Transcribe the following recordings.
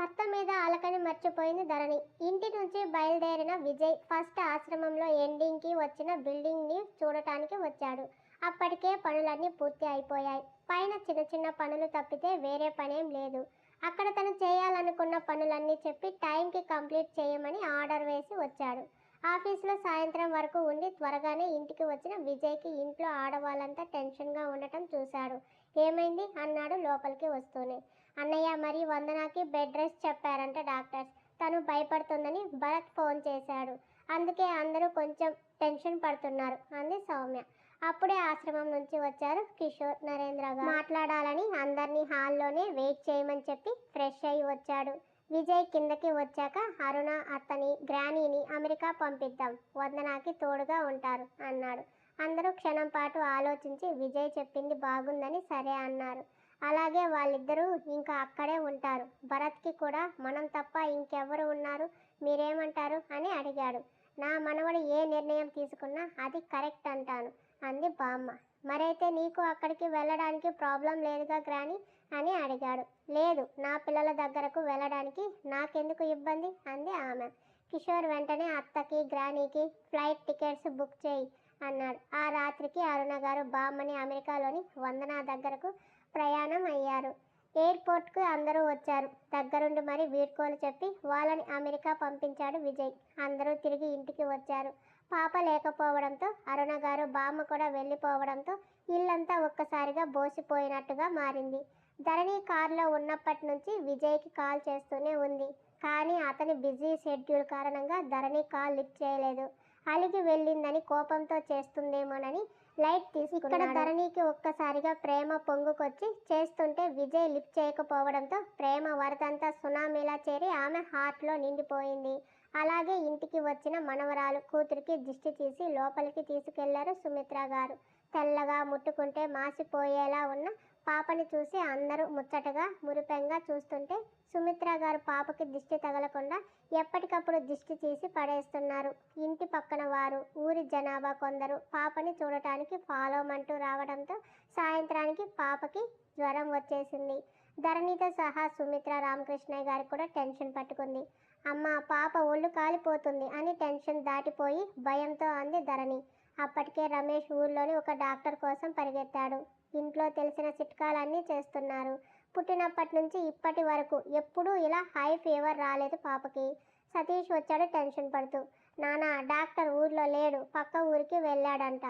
భర్త మీద అలకని మర్చిపోయింది ధరణి. ఇంటి నుంచి బయలుదేరిన విజయ్ ఫస్ట్ ఆశ్రమంలో ఎండింగ్కి వచ్చిన బిల్డింగ్ని చూడటానికి వచ్చాడు. అప్పటికే పనులన్నీ పూర్తి అయిపోయాయి. పైన చిన్న చిన్న పనులు తప్పితే వేరే పనేం లేదు. అక్కడ తను చేయాలనుకున్న పనులన్నీ చెప్పి టైంకి కంప్లీట్ చేయమని ఆర్డర్ వేసి వచ్చాడు. ఆఫీస్లో సాయంత్రం వరకు ఉండి త్వరగానే ఇంటికి వచ్చిన విజయ్కి ఇంట్లో ఆడవాళ్ళంతా టెన్షన్గా ఉండటం చూశాడు. ఏమైంది? అన్నాడు లోపలికి వస్తూనే. అన్నయ్య మరి వందనాకి బెడ్ రెస్ట్ చెప్పారంట డాక్టర్స్. తను భయపడుతుందని భరత్ ఫోన్ చేశాడు. అందుకే అందరూ కొంచెం టెన్షన్ పడుతున్నారు అంది సౌమ్య. అప్పుడే ఆశ్రమం నుంచి వచ్చారు కిషోర్ నరేంద్ర గారు. మాట్లాడాలని అందరినీ హాల్లోనే వెయిట్ చేయమని చెప్పి ఫ్రెష్ అయి వచ్చాడు. విజయ్ కిందకి వచ్చాక అరుణ అతని గ్రానీని అమెరికా పంపిద్దాం వందనాకి తోడుగా ఉంటారు అన్నాడు. అందరూ క్షణం పాటు ఆలోచించి విజయ్ చెప్పింది బాగుందని సరే అన్నారు. అలాగే వాళ్ళిద్దరూ ఇంకా అక్కడే ఉంటారు. భరత్కి కూడా మనం తప్ప ఇంకెవరు ఉన్నారు మీరేమంటారు అని అడిగాడు. నా మనవడు ఏ నిర్ణయం తీసుకున్నా అది కరెక్ట్ అంటాను అంది బామ్మ. మరైతే నీకు అక్కడికి వెళ్ళడానికి ప్రాబ్లం లేదుగా గ్రాని? అని అడిగాడు. లేదు నా పిల్లల దగ్గరకు వెళ్ళడానికి నాకెందుకు ఇబ్బంది? అంది ఆమె. కిషోర్ వెంటనే అత్తకి గ్రానీకి ఫ్లైట్ టికెట్స్ బుక్ చేయి అన్నాడు. ఆ రాత్రికి అరుణ గారు బామ్మని అమెరికాలోని వందన దగ్గరకు ప్రయాణం అయ్యారు ఎయిర్పోర్ట్కు అందరూ వచ్చారు. దగ్గరుండి మరి వీడ్కోలు చెప్పి వాళ్ళని అమెరికా పంపించాడు విజయ్. అందరూ తిరిగి ఇంటికి వచ్చారు. పాప లేకపోవడంతో అరుణ గారు బామ్మ కూడా వెళ్ళిపోవడంతో ఇల్లంతా ఒక్కసారిగా బోసిపోయినట్టుగా మారింది. ధరణి కారులో ఉన్నప్పటి నుంచి విజయ్కి కాల్ చేస్తూనే ఉంది. కానీ అతని బిజీ షెడ్యూల్ కారణంగా ధరణి కాల్ లిఫ్ట్ చేయలేదు. అలిగి వెళ్ళిందని కోపంతో చేస్తుందేమోనని లైట్ తీసి ఇక్కడ ధరణికి ఒక్కసారిగా ప్రేమ పొంగుకొచ్చి చేస్తుంటే విజయ్ లిఫ్ట్ చేయకపోవడంతో ప్రేమ వరదంతా సునామీలా చేరి ఆమె హార్ట్లో నిండిపోయింది. అలాగే ఇంటికి వచ్చిన మనవరాలు కూతురికి దిష్టి తీసి లోపలికి తీసుకెళ్ళారు సుమిత్ర గారు తెల్లగా ముట్టుకుంటే మాసిపోయేలా ఉన్న పాపని చూసి అందరూ ముచ్చటగా మురిపెంగా చూస్తుంటే సుమిత్ర గారు పాపకి దిష్టి తగలకుండా ఎప్పటికప్పుడు దిష్టి తీసి పడేస్తున్నారు. ఇంటి పక్కన వారు ఊరి జనాభా కొందరు పాపని చూడటానికి ఫాలోమంటూ రావడంతో సాయంత్రానికి పాపకి జ్వరం వచ్చేసింది. ధరణితో సహా సుమిత్ర రామకృష్ణయ్య గారికి కూడా టెన్షన్ పట్టుకుంది. అమ్మ పాప ఒళ్ళు కాలిపోతుంది అని టెన్షన్ దాటిపోయి భయంతో అంది ధరణి. అప్పటికే రమేష్ ఊర్లోని ఒక డాక్టర్ కోసం పరిగెత్తాడు. ఇంట్లో తెలిసిన చిట్కాలన్నీ చేస్తున్నారు. పుట్టినప్పటి నుంచి ఇప్పటి వరకు ఎప్పుడూ ఇలా హై ఫీవర్ రాలేదు పాపకి. సతీష్ వచ్చాడు టెన్షన్ పడుతూ. నానా డాక్టర్ ఊర్లో లేడు. పక్క ఊరికి వెళ్ళాడంట.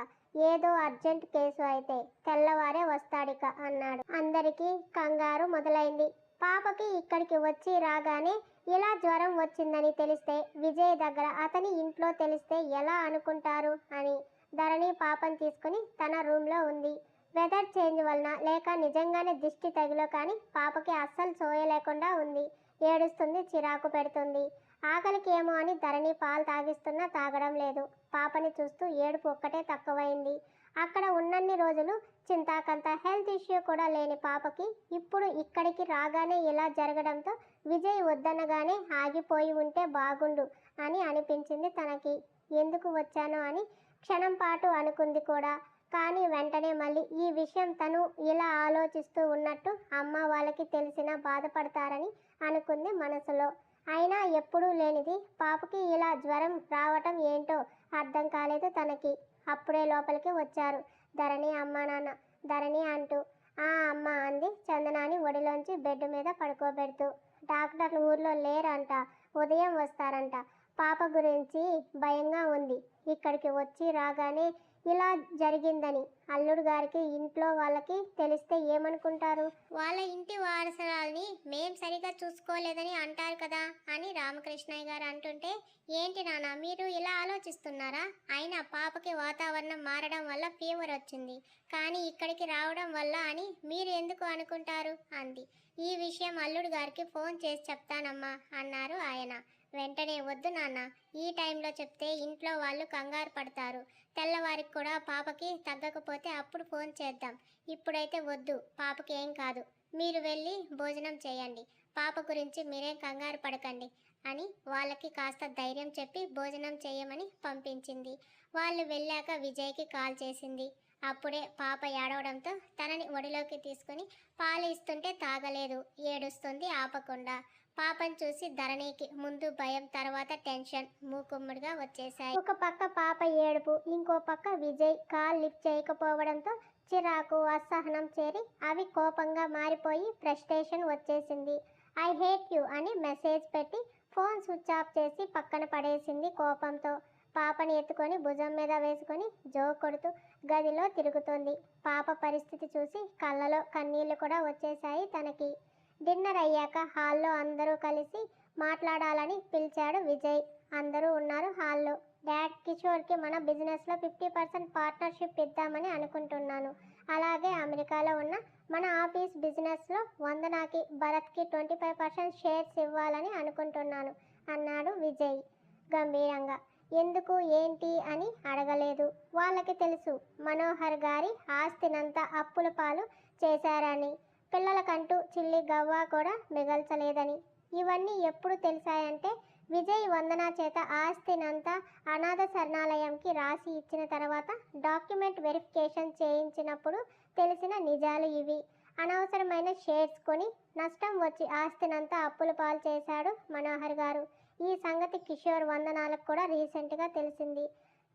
ఏదో అర్జెంట్ కేసు అయితే తెల్లవారే వస్తాడిక అన్నాడు. అందరికీ కంగారు మొదలైంది. పాపకి ఇక్కడికి వచ్చి రాగానే ఇలా జ్వరం వచ్చిందని తెలిస్తే విజయ్ దగ్గర అతని ఇంట్లో తెలిస్తే ఎలా అనుకుంటారు అని ధరణి పాపం తీసుకుని తన రూమ్లో ఉంది. వెదర్ చేంజ్ వలన లేక నిజంగానే దిష్టి తగిలో కానీ పాపకి అస్సలు సోయలేకుండా ఉంది. ఏడుస్తుంది చిరాకు పెడుతుంది. ఆకలికి ఏమో అని ధరణి పాలు తాగిస్తున్నా తాగడం లేదు. పాపని చూస్తూ ఏడుపు ఒక్కటే తక్కువైంది. అక్కడ ఉన్నన్ని రోజులు చింతాకంత హెల్త్ ఇష్యూ కూడా లేని పాపకి ఇప్పుడు ఇక్కడికి రాగానే ఇలా జరగడంతో విజయ్ వద్దనగానే ఆగిపోయి ఉంటే బాగుండు అని అనిపించింది తనకి. ఎందుకు వచ్చానో అని క్షణం పాటు అనుకుంది కూడా. కానీ వెంటనే మళ్ళీ ఈ విషయం తను ఇలా ఆలోచిస్తూ ఉన్నట్టు అమ్మ వాళ్ళకి తెలిసినా బాధపడతారని అనుకుంది మనసులో. అయినా ఎప్పుడూ లేనిది పాపకి ఇలా జ్వరం రావటం ఏంటో అర్థం కాలేదు తనకి. అప్పుడే లోపలికి వచ్చారు. ధరణి అమ్మా నాన్న. ధరణి అంటూ ఆ అమ్మ అంది చందనాని ఒడిలోంచి బెడ్ మీద పడుకోబెడుతూ. డాక్టర్లు ఊర్లో లేరంట. ఉదయం వస్తారంట. పాప గురించి భయంగా ఉంది. ఇక్కడికి వచ్చి రాగానే ఇలా జరిగిందని అల్లుడు గారికి ఇంట్లో వాళ్ళకి తెలిస్తే ఏమనుకుంటారు? వాళ్ళ ఇంటి వారసరాల్ని మేం సరిగా చూసుకోలేదని అంటారు కదా అని రామకృష్ణయ్య గారు అంటుంటే ఏంటి నాన్న మీరు ఇలా ఆలోచిస్తున్నారా? అయినా పాపకి వాతావరణం మారడం వల్ల ఫీవర్ వచ్చింది. కానీ ఇక్కడికి రావడం వల్ల అని మీరు ఎందుకు అనుకుంటారు? అంది. ఈ విషయం అల్లుడు గారికి ఫోన్ చేసి చెప్తానమ్మా అన్నారు ఆయన. వెంటనే వద్దు నాన్న. ఈ టైంలో చెప్తే ఇంట్లో వాళ్ళు కంగారు పడతారు. తెల్లవారికి కూడా పాపకి తగ్గకపోతే అప్పుడు ఫోన్ చేద్దాం. ఇప్పుడైతే వద్దు పాపకి ఏం కాదు. మీరు వెళ్ళి భోజనం చేయండి. పాప గురించి మీరేం కంగారు పడకండి అని వాళ్ళకి కాస్త ధైర్యం చెప్పి భోజనం చేయమని పంపించింది. వాళ్ళు వెళ్ళాక విజయ్కి కాల్ చేసింది. అప్పుడే పాప ఏడవడంతో తనని ఒడిలోకి తీసుకుని పాలు ఇస్తుంటే తాగలేదు. ఏడుస్తుంది ఆపకుండా. పాపను చూసి ధరణికి ముందు భయం తర్వాత టెన్షన్ మూకుమ్మడిగా వచ్చేశాయి. ఒక పక్క పాప ఏడుపు ఇంకో పక్క విజయ్ కాల్ లిఫ్ట్ చేయకపోవడంతో చిరాకు అసహనం చేరి అవి కోపంగా మారిపోయి ఫ్రస్ట్రేషన్ వచ్చేసింది. ఐ హేట్ యు అని మెసేజ్ పెట్టి ఫోన్ స్విచ్ ఆఫ్ చేసి పక్కన పడేసింది కోపంతో. పాపని ఎత్తుకొని భుజం మీద వేసుకొని జో కొడుతూ గదిలో తిరుగుతోంది. పాప పరిస్థితి చూసి కళ్ళలో కన్నీళ్ళు కూడా వచ్చేశాయి తనకి. డిన్నర్ అయ్యాక హాల్లో అందరూ కలిసి మాట్లాడాలని పిలిచాడు విజయ్. అందరూ ఉన్నారు హాల్లో. డాడ్ కిషోర్కి మన బిజినెస్లో ఫిఫ్టీ పర్సెంట్ పార్ట్నర్షిప్ ఇద్దామని అనుకుంటున్నాను. అలాగే అమెరికాలో ఉన్న మన ఆఫీస్ బిజినెస్లో వందనాకి భరత్కి ట్వంటీ ఫైవ్ పర్సెంట్ షేర్స్ ఇవ్వాలని అనుకుంటున్నాను అన్నాడు విజయ్ గంభీరంగా. ఎందుకు ఏంటి అని అడగలేదు. వాళ్ళకి తెలుసు మనోహర్ గారి ఆస్తినంతా అప్పుల పాలు చేశారని. పిల్లలకంటూ చిల్లి గవ్వ కూడా మిగల్చలేదని. ఇవన్నీ ఎప్పుడు తెలిసాయంటే విజయ్ వందన చేత ఆస్తినంతా అనాథ శరణాలయంకి రాసి ఇచ్చిన తర్వాత డాక్యుమెంట్ వెరిఫికేషన్ చేయించినప్పుడు తెలిసిన నిజాలు ఇవి. అనవసరమైన షేర్స్ కొని నష్టం వచ్చి ఆస్తినంతా అప్పులు పాలు చేశాడు మనోహర్ గారు. ఈ సంగతి కిషోర్ వందనాలకు కూడా రీసెంట్గా తెలిసింది.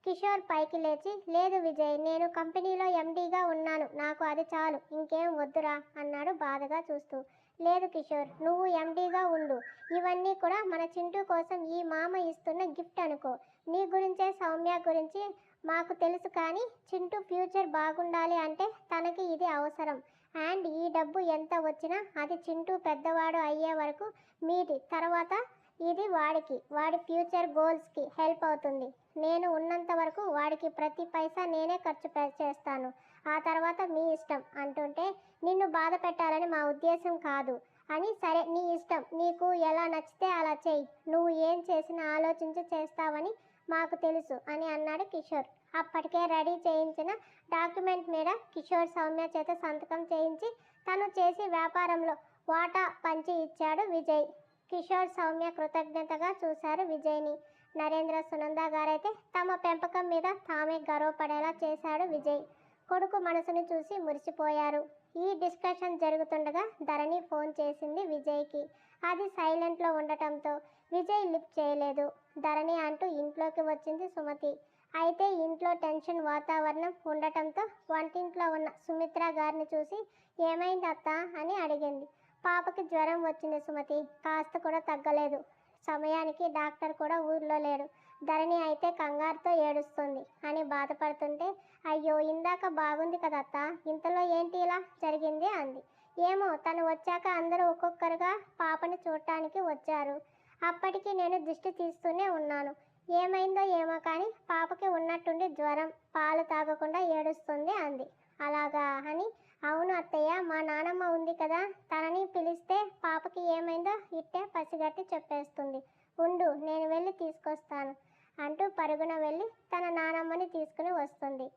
కిషోర్ పైకి లేచి లేదు విజయ్ నేను కంపెనీలో ఎండీగా ఉన్నాను. నాకు అది చాలు. ఇంకేం వద్దురా అన్నాడు బాధగా చూస్తూ. లేదు కిషోర్ నువ్వు ఎండీగా ఉండు. ఇవన్నీ కూడా మన చింటూ కోసం ఈ మామ ఇస్తున్న గిఫ్ట్ అనుకో. నీ గురించే సౌమ్య గురించి మాకు తెలుసు కానీ చింటూ ఫ్యూచర్ బాగుండాలి అంటే తనకి ఇది అవసరం. అండ్ ఈ డబ్బు ఎంత వచ్చినా అది చింటూ పెద్దవాడు అయ్యే వరకు మీది. తర్వాత ఇది వాడికి వాడి ఫ్యూచర్ గోల్స్కి హెల్ప్ అవుతుంది. నేను ఉన్నంత వరకు వాడికి ప్రతి పైసా నేనే ఖర్చు చేస్తాను. ఆ తర్వాత మీ ఇష్టం అంటుంటే నిన్ను బాధ పెట్టాలని మా ఉద్దేశం కాదు. అని సరే నీ ఇష్టం నీకు ఎలా నచ్చితే అలా చేయి నువ్వు ఏం చేసినా ఆలోచించి చేస్తావని మాకు తెలుసు అని అన్నాడు కిషోర్. అప్పటికే రెడీ చేయించిన డాక్యుమెంట్ మీద కిషోర్ సౌమ్య చేత సంతకం చేయించి తను చేసి వ్యాపారంలో వాటా పంచి ఇచ్చాడు విజయ్. కిషోర్ సౌమ్య కృతజ్ఞతగా చూశారు విజయ్ని. నరేంద్ర సునంద గారైతే తమ పెంపకం మీద తామే గర్వపడేలా చేశాడు విజయ్. కొడుకు మనసుని చూసి మురిసిపోయారు. ఈ డిస్కషన్ జరుగుతుండగా ధరణి ఫోన్ చేసింది విజయ్కి. అది సైలెంట్లో ఉండటంతో విజయ్ లిఫ్ట్ చేయలేదు. ధరణి అంటూ ఇంట్లోకి వచ్చింది సుమతి. అయితే ఇంట్లో టెన్షన్ వాతావరణం ఉండటంతో వంటింట్లో ఉన్న సుమిత్ర గారిని చూసి ఏమైంది అత్త అని అడిగింది. పాపకి జ్వరం వచ్చింది సుమతి. కాస్త కూడా తగ్గలేదు. సమయానికి డాక్టర్ కూడా ఊర్లో లేడు. ధరణి అయితే కంగారుతో ఏడుస్తుంది. అని బాధపడుతుంటే అయ్యో ఇందాక బాగుంది కదత్త. ఇంతలో ఏంటి ఇలా జరిగింది అంది. ఏమో తను వచ్చాక అందరూ ఒక్కొక్కరుగా పాపని చూడటానికి వచ్చారు. అప్పటికి నేను దిష్టి తీస్తూనే ఉన్నాను. ఏమైందో ఏమో కానీ పాపకి ఉన్నట్టుండి జ్వరం పాలు తాగకుండా ఏడుస్తుంది అంది. అలాగా అని అవును అత్తయ్య మా నానమ్మ ఉంది కదా తనని పిలిస్తే పాపకి ఏమైందో ఇట్టే పసిగట్టి చెప్పేస్తుంది. ఉండు నేను వెళ్ళి తీసుకొస్తాను అంటూ పరుగున వెళ్ళి తన నానమ్మని తీసుకుని వస్తుంది.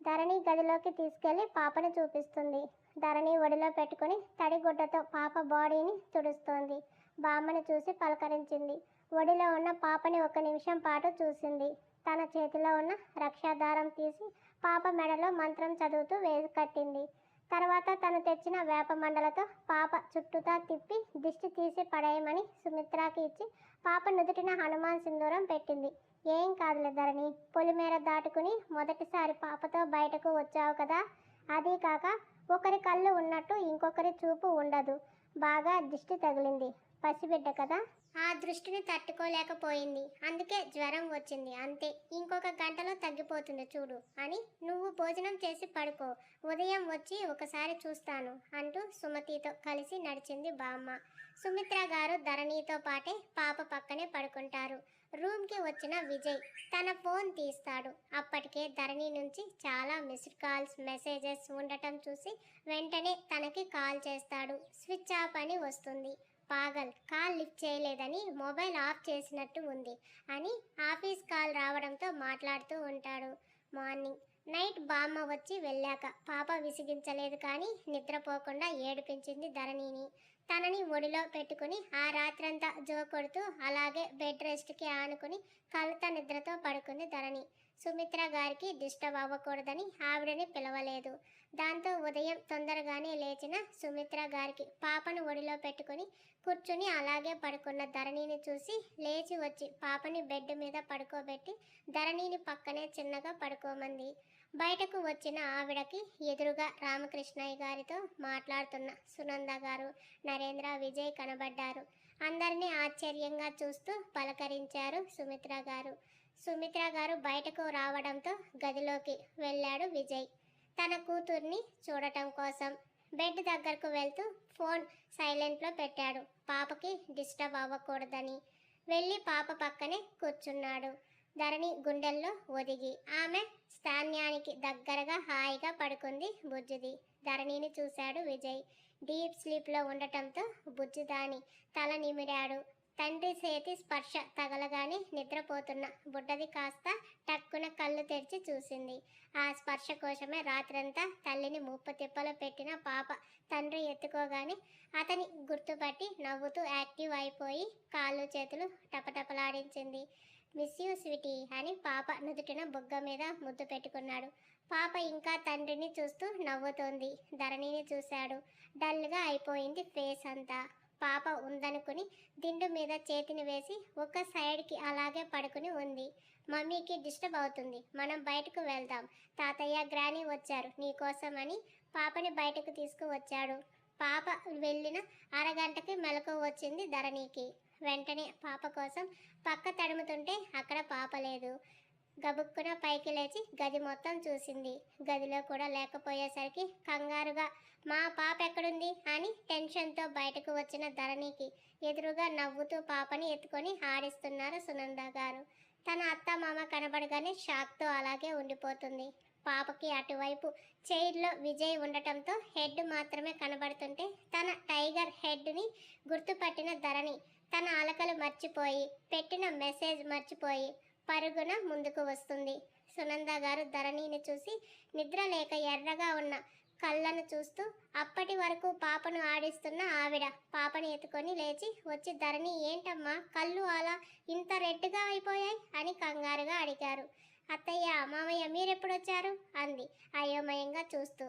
ధరణి గదిలోకి తీసుకెళ్ళి పాపని చూపిస్తుంది. ధరణి ఒడిలో పెట్టుకుని తడిగుడ్డతో పాప బాడీని తుడుస్తోంది. బామ్మని చూసి పలకరించింది. ఒడిలో ఉన్న పాపని ఒక నిమిషం పాటు చూసింది. తన చేతిలో ఉన్న రక్షాదారం తీసి పాప మెడలో మంత్రం చదువుతూ వేసి కట్టింది. తర్వాత తను తెచ్చిన వేప మండలతో పాప చుట్టూతా తిప్పి దిష్టి తీసి పడేయమని సుమిత్రాకి ఇచ్చి పాప నుదుటిన హనుమాన్ సింధూరం పెట్టింది. ఏం కాదులే ధరణి పొలిమేర దాటుకుని మొదటిసారి పాపతో బయటకు వచ్చావు కదా. అదీ కాక ఒకరి కళ్ళు ఉన్నట్టు ఇంకొకరి చూపు ఉండదు. బాగా దిష్టి తగిలింది. పసిబిడ్డ కదా. ఆ దృష్టిని తట్టుకోలేకపోయింది. అందుకే జ్వరం వచ్చింది. అంతే. ఇంకొక గంటలో తగ్గిపోతుంది చూడు. అని నువ్వు భోజనం చేసి పడుకో. ఉదయం వచ్చి ఒకసారి చూస్తాను అంటూ సుమతితో కలిసి నడిచింది బామ్మ. సుమిత్ర గారు ధరణితో పాటే పాప పక్కనే పడుకుంటారు. రూమ్కి వచ్చిన విజయ్ తన ఫోన్ తీస్తాడు. అప్పటికే ధరణి నుంచి చాలా మిస్డ్ కాల్స్ మెసేజెస్ ఉండటం చూసి వెంటనే తనకి కాల్ చేస్తాడు. స్విచ్ ఆఫ్ అని వస్తుంది. పాగల్ కాల్ లిఫ్ట్ చేయలేదని మొబైల్ ఆఫ్ చేసినట్టు ఉంది అని ఆఫీస్ కాల్ రావడంతో మాట్లాడుతూ ఉంటాడు. మార్నింగ్ నైట్ బామ్మ వచ్చి వెళ్ళాక పాప విసిగించలేదు కానీ నిద్రపోకుండా ఏడిపించింది ధరణిని. తనని ఒడిలో పెట్టుకుని ఆ రాత్రంతా జో కొడుతూ అలాగే బెడ్ రెస్ట్కి ఆనుకుని కలుత నిద్రతో పడుకుంది ధరణి. సుమిత్ర గారికి డిస్టర్బ్ అవ్వకూడదని ఆవిడని పిలవలేదు. దాంతో ఉదయం తొందరగానే లేచిన సుమిత్ర గారికి పాపను ఒడిలో పెట్టుకుని కూర్చుని అలాగే పడుకున్న ధరణిని చూసి లేచి వచ్చి పాపని బెడ్ మీద పడుకోబెట్టి ధరణిని పక్కనే చిన్నగా పడుకోమంది. బయటకు వచ్చిన ఆవిడకి ఎదురుగా రామకృష్ణయ్య గారితో మాట్లాడుతున్న సునంద గారు నరేంద్ర విజయ్ కనబడ్డారు. అందరినీ ఆశ్చర్యంగా చూస్తూ పలకరించారు సుమిత్ర గారు. సుమిత్ర గారు బయటకు రావడంతో గదిలోకి వెళ్ళాడు విజయ్. తన కూతుర్ని చూడటం కోసం బెడ్ దగ్గరకు వెళ్తూ ఫోన్ సైలెంట్లో పెట్టాడు. పాపకి డిస్టర్బ్ అవ్వకూడదని వెళ్ళి పాప పక్కనే కూర్చున్నాడు. ధరణి గుండెల్లో ఒదిగి ఆమె స్థాన్యానికి దగ్గరగా హాయిగా పడుకుంది బుజ్జిది. ధరణిని చూశాడు విజయ్. డీప్ స్లీప్లో ఉండటంతో బుజ్జిదాని తల నిమిరాడు. తండ్రి చేతి స్పర్శ తగలగానే నిద్రపోతున్న బుడ్డది కాస్త టక్కున కళ్ళు తెరిచి చూసింది. ఆ స్పర్శ కోసమే రాత్రంతా తల్లిని ముప్పు తిప్పలు పెట్టిన పాప తండ్రి ఎత్తుకోగానే అతని గుర్తుపట్టి నవ్వుతూ యాక్టివ్ అయిపోయి కాళ్ళు చేతులు టపటపలాడించింది. మిస్ యూ స్వీటీ అని పాప నుదుటిన బుగ్గ మీద ముద్దు పెట్టుకున్నాడు. పాప ఇంకా తండ్రిని చూస్తూ నవ్వుతోంది ధరణిని చూశాడు. డల్గా అయిపోయింది ఫేస్ అంతా. పాప ఉందనుకుని దిండు మీద చేతిని వేసి ఒక సైడ్కి అలాగే పడుకుని ఉంది. మమ్మీకి డిస్టర్బ్ అవుతుంది. మనం బయటకు వెళ్దాం. తాతయ్య గ్రాని వచ్చారు. నీకోసం అని పాపని బయటకు తీసుకువచ్చాడు. పాప వెళ్ళిన అరగంటకి మెలకు వచ్చింది ధరణికి. వెంటనే పాప కోసం పక్క తడుముతుంటే అక్కడ పాప లేదు. గబుక్కున పైకి లేచి గది మొత్తం చూసింది. గదిలో కూడా లేకపోయేసరికి కంగారుగా మా పాప ఎక్కడుంది? అని టెన్షన్తో బయటకు వచ్చిన ధరణికి ఎదురుగా నవ్వుతూ పాపని ఎత్తుకొని ఆడిస్తున్నారు సునంద గారు. తన అత్త మామ కనబడగానే షాక్తో అలాగే ఉండిపోతుంది. పాపకి అటువైపు చైర్లో విజయ్ ఉండటంతో హెడ్ మాత్రమే కనబడుతుంటే తన టైగర్ హెడ్ని గుర్తుపట్టిన ధరణి తన అలకలు మర్చిపోయి పెట్టిన మెసేజ్ మర్చిపోయి పరుగున ముందుకు వస్తుంది. సునంద గారు ధరణిని చూసి నిద్ర లేక ఎర్రగా ఉన్న కళ్ళను చూస్తూ అప్పటి వరకు పాపను ఆడిస్తున్న ఆవిడ పాపని ఎత్తుకొని లేచి వచ్చి ధరణి ఏంటమ్మా కళ్ళు అలా ఇంత రెడ్గా అయిపోయాయి అని కంగారుగా అడిగారు. అత్తయ్య మామయ్య మీరెప్పుడు వచ్చారు అంది అయోమయంగా చూస్తూ.